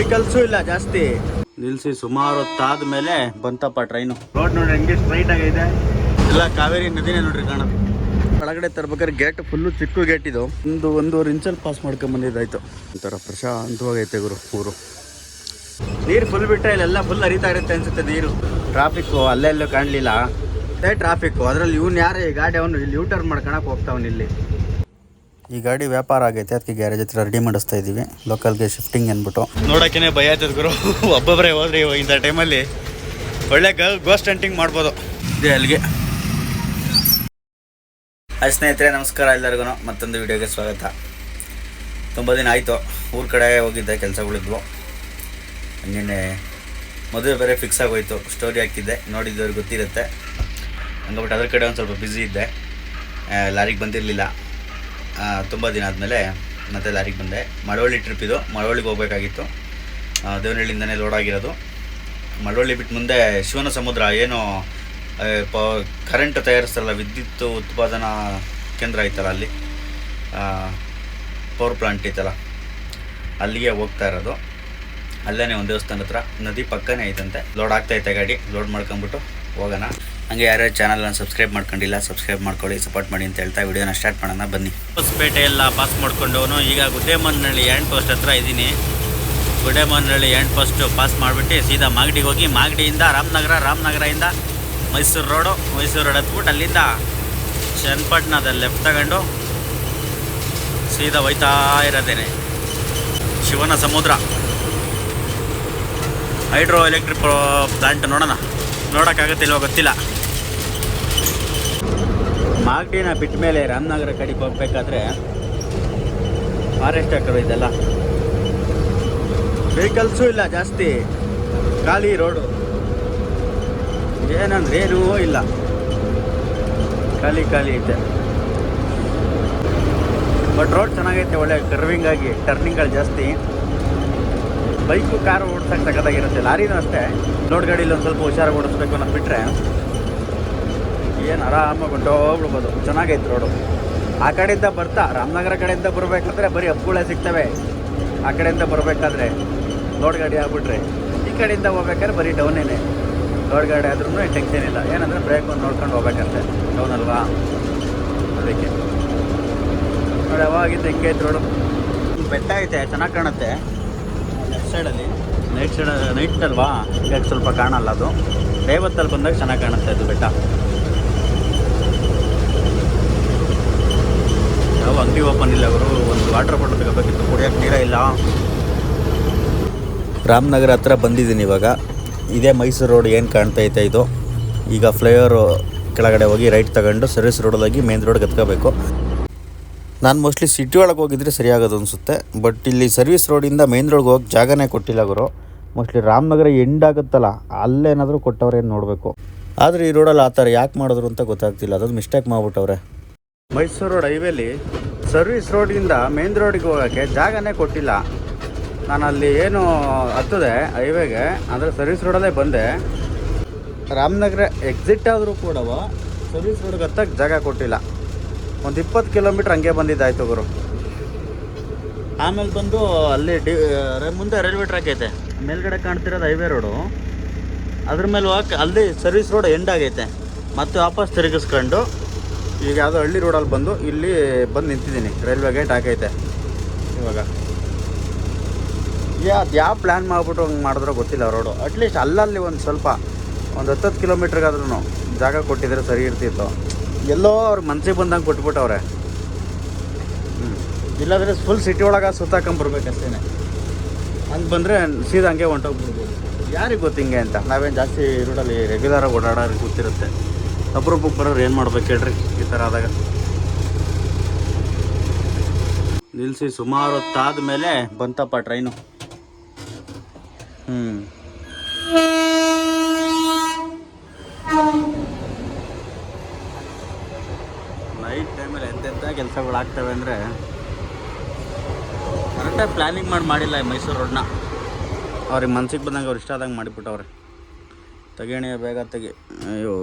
Vehicles ಇಲ್ಲ ಜಾಸ್ತಿ. ನಿಲ್ಸಿ ಸುಮಾರು ಹೊತ್ತಾದ ಮೇಲೆ ಬಂತಪ್ಪ ಟ್ರೈನು ರೋಡ್ ನೋಡ್ರಿ ಹೆಂಗೆ ಸ್ಟ್ರೈಟ್ ಆಗೈತೆ ಎಲ್ಲ ಕಾವೇರಿ ನದಿನೇ ನೋಡ್ರಿ ಕಾಣೋದು ಒಳಗಡೆ ತರ್ಬೇಕಾದ್ರೆ ಗೇಟ್ ಫುಲ್ಲು ಚಿಕ್ಕ ಗೇಟ್ ಇದು. ಒಂದು ಒಂದೂವರೆ ಇಂಚಲ್ಲಿ ಪಾಸ್ ಮಾಡ್ಕೊಂಡ್ ಬಂದಿದ್ದಾಯ್ತು. ಒಂಥರ ಪ್ರಶಾಂತವಾಗೈತೆ ಗುರು ಊರು. ನೀರು ಫುಲ್ ಬಿಟ್ಟರೆ ಇಲ್ಲೆಲ್ಲ ಫುಲ್ ಹರಿತಾ ಇರುತ್ತೆ ಅನ್ಸುತ್ತೆ ನೀರು. ಟ್ರಾಫಿಕ್ಕು ಅಲ್ಲೆಲ್ಲೂ ಕಾಣಲಿಲ್ಲ. ಅದೇ ಟ್ರಾಫಿಕ್ಕು ಅದರಲ್ಲಿ ಇವ್ನು ಯಾರು ಈ ಗಾಡಿ ಅವನು ಇಲ್ಲಿ ಯೂಟರ್ನ್ ಮಾಡ್ಕೊಳಕ್ಕೆ ಹೋಗ್ತಾವನು ಇಲ್ಲಿ. ಈ ಗಾಡಿ ವ್ಯಾಪಾರ ಆಗೈತೆ ಅದಕ್ಕೆ ಗ್ಯಾರೇಜ್ ಹತ್ರ ರೆಡಿ ಮಾಡಿಸ್ತಾ ಇದ್ದೀವಿ. ಲೋಕಲ್ಗೆ ಶಿಫ್ಟಿಂಗ್ ಅಂದ್ಬಿಟ್ಟು. ನೋಡೋಕೆ ಭಯ ಆಯ್ತದ ಗುರು. ಒಬ್ಬೊಬ್ಬರೇ ಹೋದ್ರಿ ಇಂಥ ಟೈಮಲ್ಲಿ ಒಳ್ಳೆ ಗೋಸ್ಟ್ ಹಂಟಿಂಗ್ ಮಾಡ್ಬೋದು. ಇದೆ ಅಲ್ಲಿಗೆ. ಹಾಯ್ ಸ್ನೇಹಿತರೆ ನಮಸ್ಕಾರ ಎಲ್ಲರಿಗೂ. ಮತ್ತೊಂದು ವಿಡಿಯೋಗೆ ಸ್ವಾಗತ. ತುಂಬ ದಿನ ಆಯಿತು. ಊರ ಕಡೆ ಹೋಗಿದ್ದೆ ಕೆಲಸಗಳಿದ್ವು ಹಂಗೇನೆ ಮದುವೆ ಬೇರೆ ಫಿಕ್ಸ್ ಆಗೋಯ್ತು. ಸ್ಟೋರಿ ಹಾಕಿದ್ದೆ ನೋಡಿದ್ದವ್ರಿಗೆ ಗೊತ್ತಿರುತ್ತೆ. ಹಂಗಬಿಟ್ಟು ಅದ್ರ ಕಡೆ ಒಂದು ಸ್ವಲ್ಪ ಬ್ಯುಸಿ ಇದ್ದೆ. ಲಾರಿಗೆ ಬಂದಿರಲಿಲ್ಲ. ತುಂಬ ದಿನ ಆದಮೇಲೆ ಮತ್ತೆ ಲಾರಿಗೆ ಬಂದೆ. ಮಳವಳ್ಳಿ ಟ್ರಿಪ್ ಇದು. ಮಳವಳ್ಳಿಗೆ ಹೋಗಬೇಕಾಗಿತ್ತು. ದೇವನಹಳ್ಳಿಯಿಂದನೇ ಲೋಡ್ ಆಗಿರೋದು. ಮಳವಳ್ಳಿ ಬಿಟ್ಟು ಮುಂದೆ ಶಿವನ ಸಮುದ್ರ ಏನು ಪ ಕರೆಂಟ್ ತಯಾರಿಸ್ತಾರಲ್ಲ, ವಿದ್ಯುತ್ ಉತ್ಪಾದನಾ ಕೇಂದ್ರ ಐತಲ್ಲ ಅಲ್ಲಿ? ಪವರ್ ಪ್ಲಾಂಟ್ ಐತಲ್ಲ. ಅಲ್ಲಿಗೆ ಹೋಗ್ತಾ ಇರೋದು. ಅಲ್ಲೇ ಒಂದು ದೇವಸ್ಥಾನ ಹತ್ರ. ನದಿ ಪಕ್ಕನೇ ಐತಂತೆ. ಲೋಡ್ ಆಗ್ತಾ ಐತೆ ಗಾಡಿ. ಲೋಡ್ ಮಾಡ್ಕೊಂಬಿಟ್ಟು ಹೋಗೋಣ. ಹಂಗೆ ಯಾರ್ಯಾರು ಚಾನಲ್ನ ಸಬ್ಸ್ಕ್ರೈಬ್ ಮಾಡ್ಕೊಂಡಿಲ್ಲ, ಸಬ್ಸ್ಕ್ರೈಬ್ ಮಾಡ್ಕೊಳ್ಳಿ ಸಪೋರ್ಟ್ ಮಾಡಿ ಅಂತ ಹೇಳ್ತಾ ವಿಡಿಯೋನ ಸ್ಟಾರ್ಟ್ ಮಾಡೋಣ, ಬನ್ನಿ. ಹೊಸಪೇಟೆ ಎಲ್ಲ ಪಾಸ್ ಮಾಡ್ಕೊಂಡವನು. ಈಗ ಗುಡ್ಡೆಮನ್ನಹಳ್ಳಿ ಎಂಡ್ ಪೋಸ್ಟ್ ಹತ್ರ ಇದ್ದೀನಿ. ಗುಡ್ಡೆಮನ್ನಹಳ್ಳಿ ಎಂಡ್ ಪೋಸ್ಟ್ ಪಾಸ್ ಮಾಡಿಬಿಟ್ಟು ಸೀದಾ ಮಾಗಡಿಗೆ ಹೋಗಿ, ಮಾಗಡಿಯಿಂದ ರಾಮನಗರ, ರಾಮನಗರದಿಂದ ಮೈಸೂರು ರೋಡು ಮೈಸೂರು ರೋಡ್ ಹತ್ಬಿಟ್ಟು ಅಲ್ಲಿಂದ ಚನ್ನಪಟ್ಟಣದ ಲೆಫ್ಟ್ ತಗೊಂಡು ಸೀದಾ ಹೋಯ್ತಾ ಇರೋದೇನೆ. ಶಿವನ ಸಮುದ್ರ. ಹೈಡ್ರೋ ಎಲೆಕ್ಟ್ರಿಕ್ ಪ್ಲಾಂಟ್ ನೋಡೋಣ. ನೋಡೋಕ್ಕಾಗತ್ತಿಲ್ವ ಗೊತ್ತಿಲ್ಲ. ಮಾಗಡಿನ ಬಿಟ್ಟ ಮೇಲೆ ರಾಮನಗರ ಕಡೆಗೆ ಹೋಗ್ಬೇಕಾದ್ರೆ ಫಾರೆಸ್ಟ್ ಹಾಕೋದು ಇದೆಲ್ಲ. ವೆಹಿಕಲ್ಸು ಇಲ್ಲ ಜಾಸ್ತಿ. ಖಾಲಿ ರೋಡು ಏನಂದ್ರೆ ಏನೂ ಇಲ್ಲ. ಖಾಲಿ ಖಾಲಿ ಇದೆ. ಬಟ್ ರೋಡ್ ಚೆನ್ನಾಗೈತೆ, ಒಳ್ಳೆ ಕರ್ವಿಂಗ್ ಆಗಿ ಟರ್ನಿಂಗ್ಗಳು ಜಾಸ್ತಿ. ಬೈಕು ಕಾರು ಓಡಿಸಕ್ಕೆ ತಗದಾಗಿರುತ್ತೆ ಲಾರಿನೂ ಅಷ್ಟೇ. ಲೋಡ್ ಗಾಡೀಲಿ ಒಂದು ಸ್ವಲ್ಪ ಹುಷಾರಾಗಿ ಓಡಿಸ್ಬೇಕು ಅನ್ನೋದು ಬಿಟ್ಟರೆ ಏನು ಆರಾಮಾಗಿ ಹೊಂಟೋಗ್ಬಿಡ್ಬೋದು ಚೆನ್ನಾಗೈತೆ ರೋಡು ಆ ಕಡೆಯಿಂದ ಬರ್ತಾ ರಾಮನಗರ ಕಡೆಯಿಂದ ಬರಬೇಕಾದ್ರೆ ಬರೀ ಹಬ್ಬಗಳೇ ಸಿಗ್ತವೆ. ಆ ಕಡೆಯಿಂದ ಬರಬೇಕಾದ್ರೆ ಲೋಡ್ ಗಾಡಿ ಆಗ್ಬಿಟ್ರೆ ಈ ಕಡೆಯಿಂದ ಹೋಗ್ಬೇಕಾದ್ರೆ ಬರೀ ಡೌನೇನೆ ಲೋಡ್ ಗಾಡಿ ಆದ್ರೂ ಟೆನ್ಷನ್ ಇಲ್ಲ ಏನಂದರೆ ಬ್ರೇಕ್ ಒಂದು ನೋಡ್ಕೊಂಡು ಹೋಗ್ಬೇಕಂತೆ. ಡೌನ್ ಅಲ್ವಾ? ಅದಕ್ಕೆ. ನೋಡಿ ಯಾವಾಗಿದ್ದು ಐತೆ ರೋಡು ಬೆಟ್ಟ ಐತೆ, ಚೆನ್ನಾಗಿ ಕಾಣುತ್ತೆ. ಲೆಫ್ಟ್ ಸೈಡಲ್ಲಿ ನೈಟ್ ಸೈಡ್ ನೈಟ್ ಅಲ್ವಾ? ಈಗ ಸ್ವಲ್ಪ ಕಾಣಲ್ಲ ಅದು. ದೇವತ್ತಲ್ಲಿ ಬಂದಾಗ ಚೆನ್ನಾಗಿ ಕಾಣುತ್ತೆ ಅದು ಬೆಟ್ಟ. ಅಂಗಡಿ ಓಪನ್ ಇಲ್ಲ ಅವರು ಒಂದು ವಾಟರ್ ಬಾಟಲ್ ಬೇಕಾಗಿತ್ತು ಕುಡಿಯೋಕೆ ನೀರೇ ಇಲ್ಲ. ರಾಮನಗರ ಹತ್ರ ಬಂದಿದ್ದೀನಿ ಇವಾಗ. ಇದೇ ಮೈಸೂರು ರೋಡ್ ಏನು ಕಾಣ್ತಾ ಐತೆ ಇದು. ಈಗ ಫ್ಲೈಓವರ್ ಕೆಳಗಡೆ ಹೋಗಿ ರೈಟ್ ತಗೊಂಡು ಸರ್ವಿಸ್ ರೋಡಲ್ಲಿ ಮೇನ್ ರೋಡ್ಗೆ ಎತ್ಕೋಬೇಕು. ನಾನು ಮೋಸ್ಟ್ಲಿ ಸಿಟಿ ಒಳಗೆ ಹೋಗಿದ್ರೆ ಸರಿಯಾಗೋದು ಅನಿಸುತ್ತೆ. ಬಟ್ ಇಲ್ಲಿ ಸರ್ವಿಸ್ ರೋಡಿಂದ ಮೇನ್ ರೋಡ್ಗೆ ಹೋಗಿ ಜಾಗನೇ ಕೊಟ್ಟಿಲ್ಲ ಗುರು. ಮೋಸ್ಟ್ಲಿ ರಾಮನಗರ ಎಂಡ್ ಆಗುತ್ತಲ್ಲ ಅಲ್ಲೇನಾದರೂ ಕೊಟ್ಟವ್ರೆ ನೋಡಬೇಕು. ಆದರೆ ಈ ರೋಡಲ್ಲಿ ಆ ಥರ ಯಾಕೆ ಮಾಡಿದ್ರು ಅಂತ ಗೊತ್ತಾಗ್ತಿಲ್ಲ. ಅದೊಂದು ಮಿಸ್ಟೇಕ್ ಮಾಡ್ಬಿಟ್ಟವ್ರೆ. ಮೈಸೂರು ರೋಡ್ ಹೈವೇಲಿ ಸರ್ವಿಸ್ ರೋಡಿಂದ ಮೇನ್ ರೋಡಿಗೆ ಹೋಗೋಕ್ಕೆ ಜಾಗನೇ ಕೊಟ್ಟಿಲ್ಲ. ನಾನು ಅಲ್ಲಿ ಏನು ಹತ್ತದೆ ಹೈವೇಗೆ ಅಂದರೆ ಸರ್ವಿಸ್ ರೋಡಲ್ಲೇ ಬಂದೆ. ರಾಮನಗರ ಎಕ್ಸಿಟ್ ಆದರೂ ಕೂಡ ಸರ್ವಿಸ್ ರೋಡ್ಗೆ ಹತ್ತಕ್ಕೆ ಜಾಗ ಕೊಟ್ಟಿಲ್ಲ. ಒಂದು ಇಪ್ಪತ್ತು ಕಿಲೋಮೀಟ್ರ್ ಹಂಗೆ ಬಂದಿದ್ದಾಯ್ತು ಗುರು. ಆಮೇಲೆ ಬಂದು ಅಲ್ಲಿ ಡಿ ಮುಂದೆ ರೈಲ್ವೆ ಟ್ರ್ಯಾಕ್ ಐತೆ. ಮೇಲ್ಗಡೆ ಕಾಣ್ತಿರೋದು ಹೈವೇ ರೋಡು. ಅದ್ರ ಮೇಲೆ ಹೋಗಕ್ಕೆ ಅಲ್ಲಿ ಸರ್ವಿಸ್ ರೋಡ್ ಎಂಡ್ ಆಗೈತೆ. ಮತ್ತೆ ವಾಪಸ್ ತಿರುಗಿಸ್ಕೊಂಡು ಈಗ ಯಾವುದೋ ಹಳ್ಳಿ ರೋಡಲ್ಲಿ ಬಂದು ಇಲ್ಲಿ ಬಂದು ನಿಂತಿದ್ದೀನಿ. Railway gate ಹಾಕೈತೆ. ಇವಾಗ. ಯಾ, ಅದು ಯಾವ ಪ್ಲ್ಯಾನ್ ಮಾಡಿಬಿಟ್ಟು ಹಂಗೆ ಮಾಡಿದ್ರೋ ಗೊತ್ತಿಲ್ಲ ರೋಡು ಅಟ್ಲೀಸ್ಟ್ ಅಲ್ಲಲ್ಲಿ ಒಂದು ಸ್ವಲ್ಪ ಒಂದು ಹತ್ತತ್ತು ಕಿಲೋಮೀಟ್ರಿಗಾದ್ರೂ ಜಾಗ ಕೊಟ್ಟಿದ್ರೆ ಸರಿ ಇರ್ತಿತ್ತು. ಎಲ್ಲೋ ಅವ್ರ ಮನಸ್ಸಿಗೆ ಬಂದಂಗೆ ಕೊಟ್ಬಿಟ್ಟವ್ರೆ. ಹ್ಞೂ ಇಲ್ಲಾಂದರೆ ಫುಲ್ ಸಿಟಿ ಒಳಗೆ ಸುತ್ತಾಕೊಂಬರ್ಬೇಕಷ್ಟೇ ಹಂಗೆ ಬಂದರೆ ಸೀದಾ ಹಂಗೆ ಹೊಂಟೋಗ್ಬಿಡ್ಬೋದು. ಯಾರಿಗೆ ಗೊತ್ತು ಹಿಂಗೆ ಅಂತ? ನಾವೇನು ಜಾಸ್ತಿ ರೋಡಲ್ಲಿ ರೆಗ್ಯುಲರಾಗಿ ಓಡಾಡೋರಿಗೆ ಗೊತ್ತಿರುತ್ತೆ. ಅಪರೂಪಕ್ಕೆ ಬರೋರು ಏನು ಮಾಡ್ಬೇಕು ಹೇಳ್ರಿ? ಈ ಥರ ಆದಾಗ. ನಿಲ್ಲಿಸಿ ಸುಮಾರು ಹೊತ್ತಾದ ಮೇಲೆ ಬಂತಪ್ಪ ಟ್ರೈನು. ಹ್ಞೂ ನೈಟ್ ಟೈಮಲ್ಲಿ ಎಂತೆಂಥ ಕೆಲಸಗಳು ಆಗ್ತವೆ ಅಂದರೆ ಕರೆಕ್ಟಾಗಿ ಪ್ಲ್ಯಾನಿಂಗ್ ಮಾಡಿ ಮಾಡಿಲ್ಲ ಮೈಸೂರು ರೋಡ್ನ ಅವ್ರಿಗೆ ಮನ್ಸಿಗೆ ಬಂದಂಗೆ ಅವ್ರು ಇಷ್ಟ ಆದಂಗೆ ಮಾಡಿಬಿಟ್ಟವ್ರೆ. ತೆಗೇಣಿ ಬೇಗ ತೆಗಿ. ಅಯ್ಯೋ,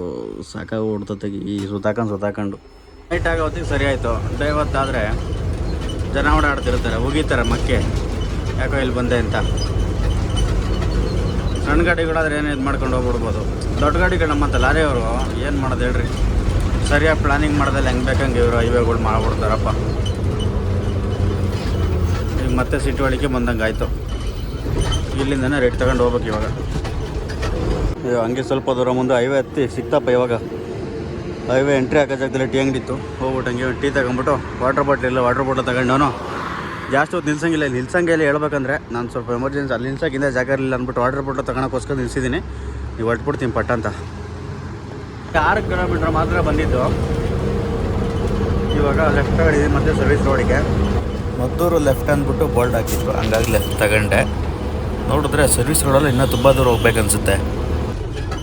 ಸಾಕಾಗಿ ಓಡ್ತ ತೆಗಿ. ಈ ಸುತ್ತಾಕೊಂಡು ಸುತ್ತಾಕೊಂಡು. ನೈಟ್ ಆಗೋ ಹೊತ್ತಿಗೆ ಸರಿ ಆಯಿತು. ಡೇ ಹೊತ್ತಾದರೆ ಜನ ಓಡಾಡ್ತಿರ್ತಾರೆ. ಉಗಿತಾರೆ ಮಕ್ಕೆ. ಯಾಕೋ ಇಲ್ಲಿ ಬಂದೆ ಅಂತ. ಸಣ್ಣ ಗಾಡಿಗಳಾದ್ರೆ ಏನು ಇದು ಮಾಡ್ಕೊಂಡು ಹೋಗ್ಬಿಡ್ಬೋದು. ದೊಡ್ಡ ಗಾಡಿಗಳು ನಮ್ಮಂತ ಲಾರಿ ಅವರು ಏನು ಮಾಡೋದು ಹೇಳ್ರಿ? ಸರಿಯಾಗಿ ಪ್ಲಾನಿಂಗ್ ಮಾಡ್ದಲ್ಲಿ ಹೆಂಗೆ ಬೇಕಂಗೆ ಇವರು ಹೈವೇಗಳು ಮಾಡ್ಬಿಡ್ತಾರಪ್ಪ. ಈಗ ಮತ್ತೆ ಸಿಟಿ ಒಳಗೆ ಬಂದಂಗೆ ಆಯಿತು ಇಲ್ಲಿಂದನೇ ರೇಟ್ ತಗೊಂಡು ಹೋಗ್ಬೇಕು ಇವಾಗ. ಹಂಗೆ ಸ್ವಲ್ಪ ದೂರ ಮುಂದೆ ಹೈವೇ ಹತ್ತಿ ಸಿಕ್ತಪ್ಪ ಇವಾಗ. ಹೈವೇ ಎಂಟ್ರಿ ಹಾಕೋ ಜಾಗದಲ್ಲಿ ಟೀ ಅಂಗಡಿ ಇತ್ತು. ಹೋಗ್ಬಿಟ್ಟು ಹಂಗೆ ಟೀ ತಗೊಂಬಿಟ್ಟು ವಾಟರ್ ಬಾಟ್ಲ್ ಇಲ್ಲ ವಾಟರ್ ಬಾಟ್ಲ್ ನಾನು ಜಾಸ್ತಿ ಹೊತ್ತು ನಿಲ್ಸಂಗಿಲ್ಲ ನಿಲ್ಸಂಗೆ ಇಲ್ಲಿ ಹೇಳ್ಬೇಕಂದ್ರೆ ನಾನು ಸ್ವಲ್ಪ ಎಮರ್ಜೆನ್ಸಿ ಅಲ್ಲಿ ನಿಲ್ಸಕ್ಕಿಂತ ಜಾಗ ಇರಲಿಲ್ಲ ಅಂದ್ಬಿಟ್ಟು ವಾಟರ್ ಬಾಟ್ಲ್ ತಗೊಳಕ್ಕೋಸ್ಕರ ನಿಲ್ಸಿದ್ದೀನಿ. ನೀವು ಹೊಟ್ಬಿಡ್ತೀನಿ ಪಟ್ಟ ಅಂತ. ಆರು ಕಿಲೋಮೀಟ್ರ್ ಮಾತ್ರ ಬಂದಿದ್ದು. ಇವಾಗ ಲೆಫ್ಟ್ ಇದೆ, ಮತ್ತೆ ಸರ್ವಿಸ್ ರೋಡಿಗೆ ಮದ್ದೂರು ಲೆಫ್ಟ್ ಅಂದ್ಬಿಟ್ಟು ಬೋಲ್ಡ್ ಹಾಕಿತ್ತು. ಹಂಗಾಗಿ ಲೆಫ್ಟ್ ತಗೊಂಡೆ. ನೋಡಿದ್ರೆ ಸರ್ವಿಸ್ ರೋಡಲ್ಲಿ ಇನ್ನೂ ತುಂಬ ದೂರ ಹೋಗ್ಬೇಕನ್ಸುತ್ತೆ.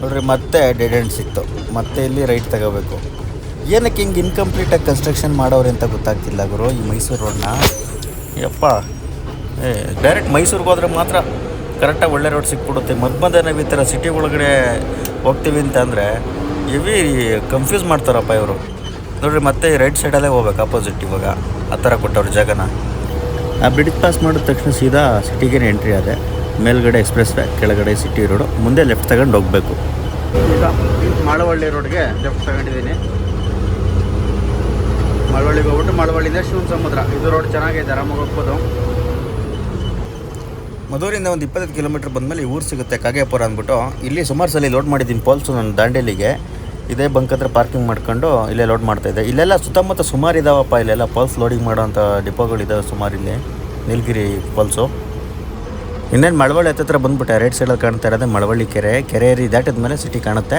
ನೋಡ್ರಿ, ಮತ್ತೆ ಡೆಡ್ ಎಂಡ್ ಸಿಕ್ತು. ಮತ್ತೆ ಇಲ್ಲಿ ರೈಟ್ ತಗೋಬೇಕು. ಏನಕ್ಕೆ ಹಿಂಗೆ ಇನ್ಕಂಪ್ಲೀಟಾಗಿ ಕನ್ಸ್ಟ್ರಕ್ಷನ್ ಮಾಡೋರು ಅಂತ ಗೊತ್ತಾಗ್ತಿಲ್ಲ ಗುರು, ಈ ಮೈಸೂರು ರೋಡ್ನ ಯಪ್ಪ. ಏ ಡೈರೆಕ್ಟ್ ಮೈಸೂರಿಗೆ ಹೋದ್ರೆ ಮಾತ್ರ ಕರೆಕ್ಟಾಗಿ ಒಳ್ಳೆ ರೋಡ್ ಸಿಕ್ಬಿಡುತ್ತೆ. ಮಧ್ಯ ನಾವು ಈ ಥರ ಸಿಟಿ ಒಳಗಡೆ ಹೋಗ್ತೀವಿ ಅಂತ ಅಂದರೆ ಕನ್ಫ್ಯೂಸ್ ಮಾಡ್ತಾರಪ್ಪ ಇವರು. ನೋಡ್ರಿ, ಮತ್ತೆ ರೈಟ್ ಸೈಡಲ್ಲೇ ಹೋಗ್ಬೇಕು ಅಪೋಸಿಟ್ ಇವಾಗ. ಆ ಥರ ಕೊಟ್ಟವ್ರು ಜಾಗನ. ಆ ಬ್ರಿಡ್ಜ್ ಪಾಸ್ ಮಾಡಿದ ತಕ್ಷಣ ಸೀದಾ ಸಿಟಿಗೆ ಎಂಟ್ರಿ ಆದೆ. ಮೇಲ್ಗಡೆ ಎಕ್ಸ್ಪ್ರೆಸ್ ವೇ ಕೆಳಗಡೆ ಸಿಟಿ ರೋಡು ಮುಂದೆ ಲೆಫ್ಟ್ ತಗೊಂಡು ಹೋಗಬೇಕು. ಈಗ ಮಳವಳ್ಳಿ ರೋಡ್ಗೆ ಲೆಫ್ಟ್ ತಗೊಂಡಿದ್ದೀನಿ. ಮಳವಳ್ಳಿಗೆ ಹೋಗ್ಬಿಟ್ಟು ಮಳವಳ್ಳಿಯಿಂದ ಶಿವನ ಸಮುದ್ರ. ಇದು ರೋಡ್ ಚೆನ್ನಾಗಿದೆ ಆರಾಮಾಗಿ ಹೋಗ್ಬೋದು. ಮಧೂರಿಂದ ಒಂದು ಇಪ್ಪತ್ತೈದು ಕಿಲೋಮೀಟ್ರ್ ಬಂದಮೇಲೆ ಈ ಊರು ಸಿಗುತ್ತೆ ಕಾಗೇಪುರ ಅಂದ್ಬಿಟ್ಟು. ಇಲ್ಲಿ ಸುಮಾರು ಸಲ ಲೋಡ್ ಮಾಡಿದ್ದೀನಿ ಪೋಲ್ಸು ನನ್ನ ದಾಂಡೇಲಿಗೆ. ಇದೇ ಬಂಕ್ ಹತ್ರ ಪಾರ್ಕಿಂಗ್ ಮಾಡ್ಕೊಂಡು ಇಲ್ಲೇ ಲೋಡ್ ಮಾಡ್ತಾ ಇದ್ದೆ. ಇಲ್ಲೆಲ್ಲ ಸುತ್ತಮುತ್ತ ಸುಮಾರು ಇದಾವಪ್ಪ, ಇಲ್ಲೆಲ್ಲ ಪಲ್ಸ್ ಲೋಡಿಂಗ್ ಮಾಡೋಂಥ ಡಿಪೋಗಳಿದ್ದಾವೆ ಸುಮಾರು ಇಲ್ಲಿ. ನೀಲಗಿರಿ ಪಲ್ಸು. ಇನ್ನೇನು ಮಳವಳ್ಳಿ ಹತ್ತಿರ ಬಂದ್ಬಿಟ್ಟೆ ರೈಟ್ ಸೈಡಲ್ಲಿ ಕಾಣ್ತಾ ಇರೋದೇ ಮಳವಳ್ಳಿ ಕೆರೆ. ಕೆರೆ ಏರಿ ದಾಟಿದ ಮೇಲೆ ಸಿಟಿ ಕಾಣುತ್ತೆ.